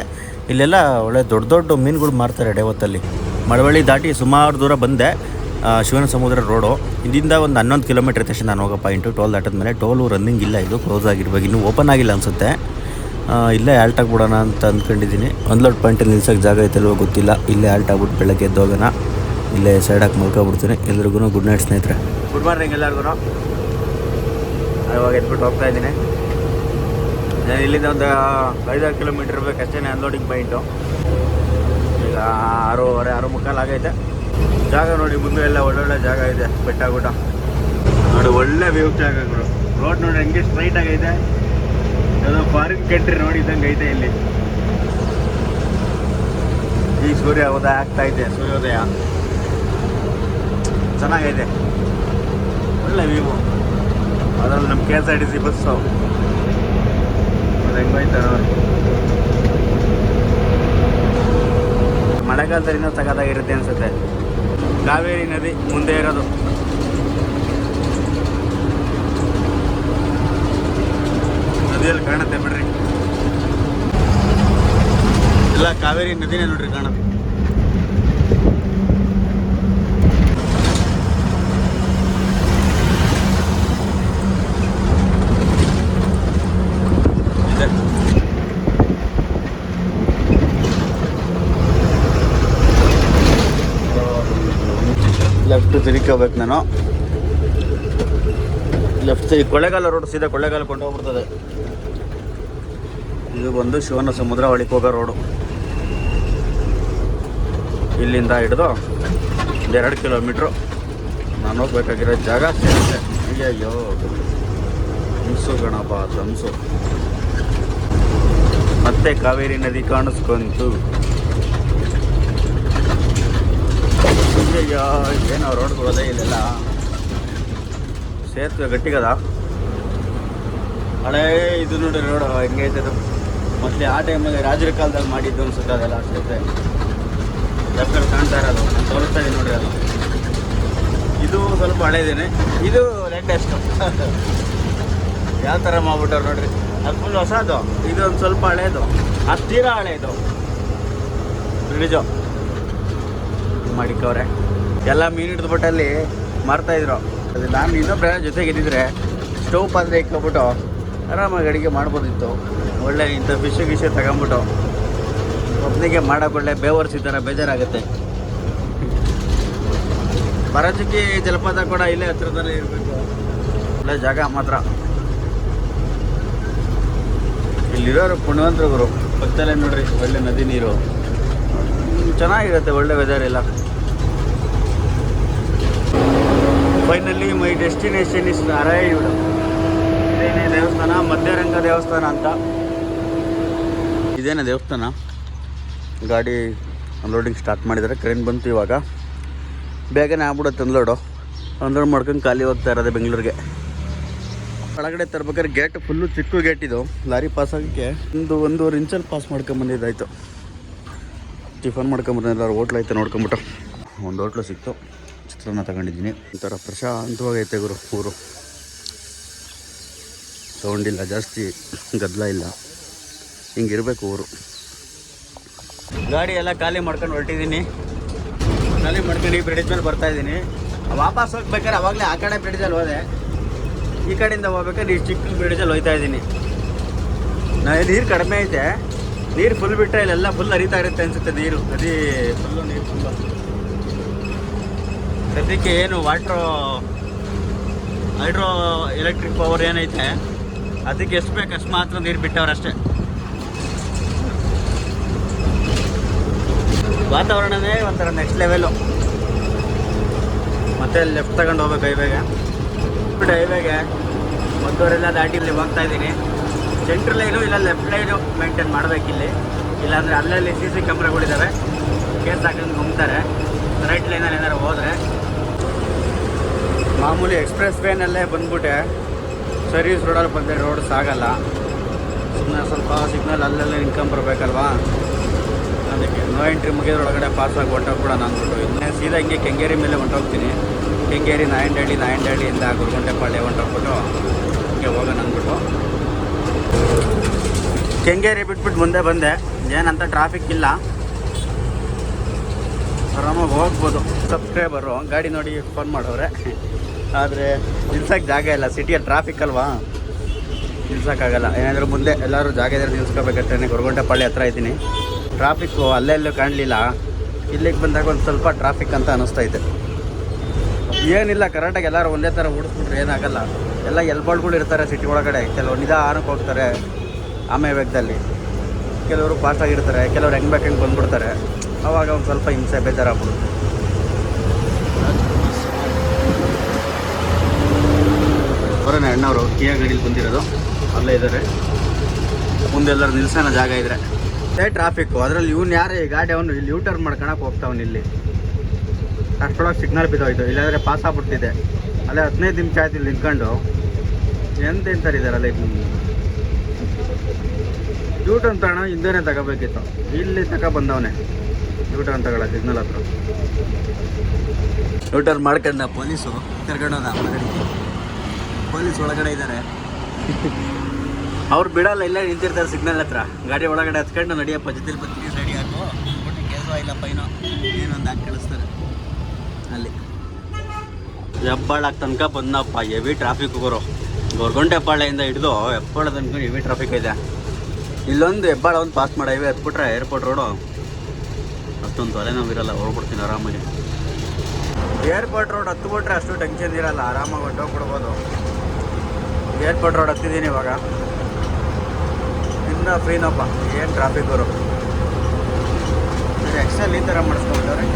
ಇಲ್ಲೆಲ್ಲ ಒಳ್ಳೆ ದೊಡ್ಡ ದೊಡ್ಡ ಮೀನುಗಳು ಮಾರ್ತಾರೆ ಡೇವತ್ತಲ್ಲಿ. ಮಳವಳ್ಳಿ ದಾಟಿ ಸುಮಾರು ದೂರ ಬಂದೆ ಶಿವನ ಸಮುದ್ರ ರೋಡು. ಇಲ್ಲಿಂದ ಒಂದು ಹನ್ನೊಂದು ಕಿಲೋಮೀಟ್ರ್ ತಕ್ಷಣ ನಾನು ಹೋಗೋ ಪಾಯಿಂಟು ಟೋಲ್ ದಾಟದ ಮೇಲೆ. ಟೋಲು ರನ್ನಿಂಗ್ ಇಲ್ಲ, ಇದು ಕ್ಲೋಸ್ ಆಗಿರ್ಬೇಕು. ಇನ್ನೂ ಓಪನ್ ಆಗಿಲ್ಲ ಅನಿಸುತ್ತೆ. ಇಲ್ಲೇ ಆಲ್ಟ್ ಆಗ್ಬಿಡೋಣ ಅಂತ ಅಂದ್ಕೊಂಡಿದ್ದೀನಿ ಒಂದು ಲೋಡ್ ಪಾಯಿಂಟಲ್ಲಿ ನಿಲ್ಸೋಕ್ಕೆ ಜಾಗ ಐತಲ್ವೋ ಗೊತ್ತಿಲ್ಲ. ಇಲ್ಲೇ ಆಲ್ಟ್ ಆಗ್ಬಿಟ್ಟು ಬೆಳಗ್ಗೆ ಎದ್ದೋಗೋಣ. ಇಲ್ಲೇ ಸೈಡ್ ಹಾಕಿ ಮಲ್ಕೊಬಿಡ್ತೀನಿ. ಎಲ್ರಿಗೂ ಗುಡ್ ನೈಟ್ ಸ್ನೇಹಿತರೆ. ಗುಡ್ ಮಾರ್ನಿಂಗ್ ಎಲ್ಲರಿಗೂ ಇವಾಗ ಎದ್ಬಿಟ್ಟು ಹೋಗ್ತಾ ಇದ್ದೀನಿ. ನಾನು ಇಲ್ಲಿಂದ ಒಂದು ಐದಾರು ಕಿಲೋಮೀಟ್ರ್ ಬೇಕಷ್ಟೇ ಅನ್ಲೋಡಿಂಗ್ ಪಾಯಿಂಟು ಈಗ ಆರೂವರೆ, ಆರು ಮುಕ್ಕಾಲು ಆಗೈತೆ. ಜಾಗ ನೋಡಿ, ಮುಂದೆ ಎಲ್ಲ ಒಳ್ಳೊಳ್ಳೆ ಜಾಗ ಇದೆ ಬೆಟ್ಟ ಗುಡ್ಡ ನೋಡಿ, ಒಳ್ಳೆ ವ್ಯೂ ಜಾಗಗಳು ರೋಡ್ ನೋಡಿ ಹಂಗೆ ಸ್ಟ್ರೈಟ್ ಆಗೈತೆ. ಯಾವುದೋ ಫಾರಿನ್ ಕಂಟ್ರಿ ನೋಡಿ ಇದ್ದಂಗೆ ಐತೆ ಇಲ್ಲಿ. ಈ ಸೂರ್ಯ ಉದಯ ಆಗ್ತಾ ಇದೆ, ಸೂರ್ಯೋದಯ. ಚೆನ್ನಾಗೈತೆ. ಒಳ್ಳೆ ವ್ಯೂ ಅದರಲ್ಲಿ ನಮ್ಮ K S R T C bus ಅದು ಹೆಂಗೋಯ್ತು ನೋಡಿ ಮಳೆಗಾಲದಲ್ಲಿ ಇನ್ನೂ ಕಾವೇರಿ ನದಿ ಮುಂದೆ ಇರೋದು. ನದಿಯಲ್ಲಿ ಕಾಣುತ್ತೆ ಬಿಡ್ರಿ. ಇಲ್ಲ ಕಾವೇರಿ ನದಿನೇ ನೋಡ್ರಿ ಕಾಣುತ್ತೆ ಇದೆ ಲೆಫ್ಟ್ ತಿರ್ಕೋಬೇಕು ನಾನು. ಲೆಫ್ಟ್ ಸೈಡ್ ಕೊಳ್ಳೇಗಾಲ ರೋಡ್ ಸೀದಾ ಕೊಳ್ಳೆಗಾಲ ಕೊಂಡು ಹೋಗ್ಬಿಡ್ತದೆ ಇದು ಬಂದು ಶಿವನ ಸಮುದ್ರ ಒಳಗೆ ಹೋಗೋ ರೋಡು ಇಲ್ಲಿಂದ ಹಿಡಿದು ಎರಡು ಕಿಲೋಮೀಟ್ರು ನಾನು ಹೋಗ್ಬೇಕಾಗಿರೋ ಜಾಗ ಅಯ್ಯಯ್ಯೋ ಹಂಸು ಗಣಪ ಹಂಸು ಮತ್ತೆ ಕಾವೇರಿ ನದಿ ಕಾಣಿಸ್ಕೊಂತು. ಅಯ್ಯಯ್ಯೋ ಏನೋ ರೋಡ್ಗಳದೇ ಇಲ್ಲೆಲ್ಲ. ಸೇತುವೆ ಗಟ್ಟಿಗದ? ಹಳೇ ಇದು ನೋಡಿ ರೋಡ್ ಹೆಂಗೈತೆ ಅದು? ಮೊದಲೇ ಆ ಟೈಮಲ್ಲಿ ರಾಜರ ಕಾಲದಲ್ಲಿ ಮಾಡಿದ್ದು ಅನ್ಸುತ್ತೆ ಅದೆಲ್ಲ ಸೇತುವೆ ಲೆಫ್ಟಲ್ಲಿ ಕಾಣ್ತಾ ಇರೋದು ನಾನು ತೋರಿಸ್ತಾ ಇದ್ದೀನಿ ನೋಡ್ರಿ ಅದು. ಇದು ಸ್ವಲ್ಪ ಹಳೇದೇನೆ. ಇದು ಲೇಟೆಸ್ಟ್ ಯಾವ ಥರ ಮಾಡ್ಬಿಟ್ಟವ್ರು ನೋಡ್ರಿ. ಅದು ಫುಲ್ ಹೊಸದು. ಇದು ಒಂದು ಸ್ವಲ್ಪ ಹಳೇದು. ಅದು ತೀರಾ ಹಳೇದು. ಬ್ರಿಡ್ಜು ಮಾಡಿಕವ್ರೆ ಎಲ್ಲ ಮೀನು ಹಿಡಿದು ಬಿಟ್ಟಲ್ಲಿ ಮಾರ್ತಾ ಇದ್ರು. ಅದು ನಾನು ಇನ್ನೊಬ್ಬರ ಜೊತೆಗೆ ಇದ್ದಿದ್ರೆ ಸ್ಟವ್ ಪಾತ್ರೆ ಇಟ್ಕೊಬಿಟ್ಟು ಆರಾಮಾಗಿ ಅಡುಗೆ ಮಾಡ್ಬೋದಿತ್ತು. ಒಳ್ಳೆ ಇಂಥ ಫಿಶ್ ಗಿಶ್ ತಗೊಂಬಿಟ್ಟು ಒಬ್ಬನಿಗೆ ಮಾಡೋಕೆ ಒಳ್ಳೆ ಬೇವರ್ಸಿ ಥರ ಬೇಜಾರಾಗುತ್ತೆ. ಬರಚುಕ್ಕಿ ಜಲಪಾತ ಕೂಡ ಇಲ್ಲೇ ಹತ್ರದಲ್ಲೇ ಇರಬೇಕು. ಒಳ್ಳೆ ಜಾಗ ಮಾತ್ರ. ಇಲ್ಲಿರೋರು ಪುಣ್ಯವಂತರು ಪಕ್ಕದಲ್ಲೇ ನೋಡ್ರಿ ಒಳ್ಳೆ ನದಿ ನೀರು. ಚೆನ್ನಾಗಿರುತ್ತೆ ಒಳ್ಳೆ ವೆದರ್ ಎಲ್ಲ. Finally my destination is arrived. ಇದೇನೇ ದೇವಸ್ಥಾನ? ಮಧ್ಯರಂಗ ದೇವಸ್ಥಾನ ಅಂತ. ಇದೇನೇ ದೇವಸ್ಥಾನ? ಗಾಡಿ ಅನ್ಲೋಡಿಂಗ್ ಸ್ಟಾರ್ಟ್ ಮಾಡಿದ್ದಾರೆ. ಕ್ರೇನ್ ಬಂತು ಇವಾಗ. ಬೇಗನೆ ಆಗ್ಬಿಡುತ್ತೆ ಅನ್ಲೋಡು ಅನ್ಲೋಡ್ ಮಾಡ್ಕೊಂಡು ಖಾಲಿ ಹೋಗ್ತಾ ಇರೋದೆ ಬೆಂಗಳೂರಿಗೆ. ಒಳಗಡೆ ತರ್ಬೇಕಾದ್ರೆ ಗೇಟ್ ಫುಲ್ಲು ಚಿಕ್ಕ ಗೇಟ್ ಇದು. ಲಾರಿ ಪಾಸ್ ಆಗೋಕ್ಕೆ ಒಂದು ಒಂದೂವರೆ ಇಂಚಲ್ಲಿ ಪಾಸ್ ಮಾಡ್ಕೊಂಬಂದಿದ್ದಾಯ್ತು ಟಿಫನ್ ಮಾಡ್ಕೊಂಬಂದ್ರೆ ಎಲ್ಲರೂ ಹೋಟ್ಲ್ ನೋಡ್ಕೊಂಬಿಟ್ಟು ಒಂದು ಹೋಟ್ಲು ಸಿಕ್ತು. ಚಿತ್ರಾನ್ನ ತಗೊಂಡಿದ್ದೀನಿ. ಒಂಥರ ಪ್ರಶಾಂತವಾಗೈತೆ ಗುರು, ಊರು. ತಗೊಂಡಿಲ್ಲ ಜಾಸ್ತಿ ಗದ್ದಲ ಇಲ್ಲ. ಹಿಂಗಿರ್ಬೇಕು ಊರು. ಗಾಡಿ ಎಲ್ಲ ಖಾಲಿ ಮಾಡ್ಕೊಂಡು ಹೊರಟಿದ್ದೀನಿ. ಖಾಲಿ ಮಾಡ್ಕೊಂಡು ಈ ಬ್ರಿಡ್ಜ್ ಮೇಲೆ ಬರ್ತಾ ಇದ್ದೀನಿ. ವಾಪಸ್ ಹೋಗ್ಬೇಕಾದ್ರೆ ಅವಾಗಲೇ ಆ ಕಡೆ ಬ್ರಿಡ್ಜಲ್ಲಿ ಹೋದೆ. ಈ ಕಡೆಯಿಂದ ಹೋಗ್ಬೇಕಾದ್ರೆ ಈ ಚಿಕ್ಕ ಬ್ರಿಡ್ಜಲ್ಲಿ ಹೋಗ್ತಾ ಇದ್ದೀನಿ. ನಾ ನೀರು ಕಡಿಮೆ ಐತೆ. ನೀರು ಫುಲ್ ಬಿಟ್ಟರೆ ಇಲ್ಲೆಲ್ಲ ಫುಲ್ ಹರಿತಾ ಇರುತ್ತೆ ಅನಿಸುತ್ತೆ ನೀರು. ನದಿ ಫುಲ್ಲು ನೀರು ಫುಲ್ಲು ಸದ್ಯಕ್ಕೆ ಏನು ವಾಟ್ರು, ಹೈಡ್ರೋ ಎಲೆಕ್ಟ್ರಿಕ್ ಪವರ್ ಏನೈತೆ, ಅದಕ್ಕೆ ಎಷ್ಟು ಬೇಕು ಅಷ್ಟು ಮಾತ್ರ ನೀರು ಬಿಟ್ಟವ್ರಷ್ಟೇ ವಾತಾವರಣವೇ ಒಂಥರ ನೆಕ್ಸ್ಟ್ ಲೆವೆಲ್ಲು ಮತ್ತೆ ಲೆಫ್ಟ್ ತಗೊಂಡು ಹೋಗ್ಬೇಕು ಹೈವೇಗೆ ಬಿಟ್ಟು ಹೈವೇಗೆ ಒಂದೂವರೆಲ್ಲ ದಾಟಿ ಇಲ್ಲಿ ಹೋಗ್ತಾ ಇದ್ದೀನಿ. ಸೆಂಟ್ರ್ ಲೈನು ಇಲ್ಲ ಲೆಫ್ಟ್ ಲೈನು ಮೇಂಟೈನ್ ಮಾಡಬೇಕಿಲ್ಲಿ. ಇಲ್ಲಾಂದರೆ ಅಲ್ಲಲ್ಲಿ ಸಿ ಸಿ ಕ್ಯಾಮ್ರಾಗಳಿದ್ದಾವೆ ಕೇಸ್ ಹಾಕೊಂಡು ಗುಮ್ತಾರೆ. ರೈಟ್ ಲೈನಲ್ಲಿ ಏನಾದ್ರು ಹೋದರೆ ಮಾಮೂಲಿ ಎಕ್ಸ್ಪ್ರೆಸ್ ವೇನಲ್ಲೇ ಬಂದ್ಬಿಟ್ಟೆ. ಸರ್ವಿಸ್ ರೋಡಲ್ಲಿ ಬಂದೆ, ರೋಡ್ ಸಾಗಲ್ಲ. ಸುಮ್ಮನೆ ಸ್ವಲ್ಪ ಸಿಗ್ನಲ್ ಅಲ್ಲೆಲ್ಲ ಇನ್ಕಮ್ ಬರಬೇಕಲ್ವಾ? ಅದಕ್ಕೆ ನೋ ಎಂಟ್ರಿ ಮುಗಿದ್ರೊಳಗಡೆ ಪಾಸಾಗಿ ಹೊಂಟೋಗ್ಬಿಡೋಣ ಅಂದ್ಬಿಟ್ಟು ಇನ್ನೇ ಸೀದಾ ಹಿಂಗೆ ಕೆಂಗೇರಿ ಮೇಲೆ ಹೊಂಟೋಗ್ತೀನಿ ಕೆಂಗೇರಿ ನಾಯಂಡಹಳ್ಳಿ ನಾಯಂಡಹಳ್ಳಿಯಿಂದ ಗುರುಗುಂಟೆಪಾಳ್ಯ ಹೊಂಟೋಗ್ಬಿಟ್ಟು ಹಿಂಗೆ ಹೋಗೋಣ ಅಂದ್ಬಿಟ್ಟು. ಕೆಂಗೇರಿ ಬಿಟ್ಬಿಟ್ಟು ಮುಂದೆ ಬಂದೆ. ಏನಂತ ಟ್ರಾಫಿಕ್ ಇಲ್ಲ. ಆರಾಮಾಗಿ ಹೋಗ್ಬೋದು. ಸಬ್ಸ್ಕ್ರೈಬರು ಗಾಡಿ ನೋಡಿ ಫೋನ್ ಮಾಡೋರೆ. ಆದರೆ ನಿಲ್ಸೋಕ್ಕೆ ಜಾಗ ಇಲ್ಲ. ಸಿಟಿಯಲ್ಲಿ ಟ್ರಾಫಿಕ್ ಅಲ್ವಾ? ನಿಲ್ಸೋಕ್ಕಾಗಲ್ಲ ಏನಾದರೂ ಮುಂದೆ ಎಲ್ಲರೂ ಜಾಗ ಇದ್ರೆ ನಿಲ್ಸ್ಕೋಬೇಕಷ್ಟೇ ಗೊರಗುಂಟೆಪಾಳ್ಯ ಹತ್ರ ಇದ್ದೀನಿ. ಟ್ರಾಫಿಕ್ಕು ಅಲ್ಲೆಲ್ಲೂ ಕಾಣಲಿಲ್ಲ. ಇಲ್ಲಿಗೆ ಬಂದಾಗ ಒಂದು ಸ್ವಲ್ಪ ಟ್ರಾಫಿಕ್ ಅಂತ ಅನ್ನಿಸ್ತೈತೆ ಏನಿಲ್ಲ ಕರೆಕ್ಟಾಗಿ ಎಲ್ಲರೂ ಒಂದೇ ಥರ ಓಡಿಸ್ಬಿಟ್ರೆ ಏನಾಗಲ್ಲ. ಎಲ್ಲ ಎಲ್ಬಾಳ್ಗಳು ಇರ್ತಾರೆ ಸಿಟಿ ಒಳಗಡೆ. ಕೆಲವರು ನಿಧಾನಕ್ಕೆ ಹೋಗ್ತಾರೆ ಆಮೆ ವೇಗದಲ್ಲಿ. ಕೆಲವರು ಫಾಸ್ಟಾಗಿರ್ತಾರೆ ಕೆಲವರು ಹೆಂಗೆ ಬೇಕು ಹೆಂಗೆ ಬಂದ್ಬಿಡ್ತಾರೆ. ಆವಾಗ ಒಂದು ಸ್ವಲ್ಪ ಹಿಂಸೆ ಬೇಜಾರಾಗ್ಬಿಡುತ್ತೆ. ಬರೋಣ ಅಣ್ಣವರು ಕಿಯಾ ಗಡಿಲಿ ಬಂದಿರೋದು. ಅಲ್ಲೇ ಇದ್ದಾರೆ ಮುಂದೆ ಎಲ್ಲರೂ ನಿಲ್ಸೋಣ ಜಾಗ ಇದ್ರೆ. ಅದೇ ಟ್ರಾಫಿಕ್ಕು ಅದರಲ್ಲಿ ಇವ್ನು ಯಾರು ಈ ಗಾಡಿ ಅವನು ಇಲ್ಲಿ ಯೂ ಟರ್ನ್ ಮಾಡ್ಕೊಳಕ್ಕೆ ಹೋಗ್ತಾವನು ಇಲ್ಲಿ. ಅಷ್ಟೊಳಗೆ ಸಿಗ್ನಲ್ ಬಿದ್ದೋಯ್ತು. ಇಲ್ಲಾಂದರೆ ಪಾಸ್ ಆಗ್ಬಿಡ್ತಿದೆ. ಅಲ್ಲೇ ಹದಿನೈದು ನಿಮಿಷ ಆಯ್ತು ಇಲ್ಲಿ ನಿಂತ್ಕೊಂಡು. ಎಂತ ಎಂತಾರಿದ್ದಾರಲ್ಲ ಇದು ಯೂ ಟರ್ನ್ ತಗೋಣ, ಹಿಂದೆನೇ ತಗೋಬೇಕಿತ್ತು. ಇಲ್ಲಿ ತಗ ಬಂದವನೇ. ಯೂ ಟರ್ನ್ ತಗೊಳ್ಳ ಸಿಗ್ನಲ್ ಹತ್ರ. ಯೂ ಟರ್ನ್ ಮಾಡ್ಕೊಂಡ ಪೊಲೀಸು ಕರ್ಕೊಂಡೋದ ಪೊಲೀಸ್ ಒಳಗಡೆ ಇದ್ದಾರೆ ಅವ್ರು ಬಿಡಲ್ಲ, ಇಲ್ಲೇ ನಿಂತಿರ್ತಾರೆ ಸಿಗ್ನಲ್ ಹತ್ರ. ಗಾಡಿ ಒಳಗಡೆ ಹತ್ಕೊಂಡು ನಡಿಯಪ್ಪ ಜೊತೆಲಿ ಬರ್ತೀನಿ ರೆಡಿ ಹಾಕು ಕೆಲಸ ಇಲ್ಲಪ್ಪ ಏನೋ ಏನೊಂದು ಹಾಕಿ ಕಳಿಸ್ತಾರೆ ಅಲ್ಲಿ. ಹೆಬ್ಬಾಳ ತನಕ ಬಂದಪ್ಪ ಹೆವಿ ಟ್ರಾಫಿಕ್ ಹೋಗೋರು ಹೆಬ್ಬಾಳೆಯಿಂದ ಹಿಡಿದು ಹೆಬ್ಬಾಳ ತನಕ ಹೆವಿ ಟ್ರಾಫಿಕ್ ಇದೆ. ಇಲ್ಲೊಂದು ಹೆಬ್ಬಾಳ ಒಂದು ಪಾಸ್ ಮಾಡಿ ಹೈವೇ ಹತ್ಬಿಟ್ರೆ ಏರ್ಪೋರ್ಟ್ ರೋಡು ಅಷ್ಟೊಂದು ತಲೆನೋವು ಇರಲ್ಲ ಹೋಗ್ಬಿಡ್ತೀನಿ ಆರಾಮಾಗಿ. ಏರ್ಪೋರ್ಟ್ ರೋಡ್ ಹತ್ಬಿಟ್ರೆ ಅಷ್ಟು ಟೆನ್ಷನ್ ಇರಲ್ಲ, ಆರಾಮಾಗಿ ಹೊಟ್ಟೋಗ್ಬಿಡ್ಬೋದು ಏರ್ಪೋರ್ಟ್ ರೋಡ್ ಹತ್ತಿದ್ದೀನಿ ಇವಾಗ. ಇನ್ನ ಫ್ರೀನಪ್ಪ ಏನು ಟ್ರಾಫಿಕ್ ಅವರು ಎಕ್ಸೆಲ್ ಈ ಥರ ಮಾಡಿಸ್ಕೊಂಡ್ರೆ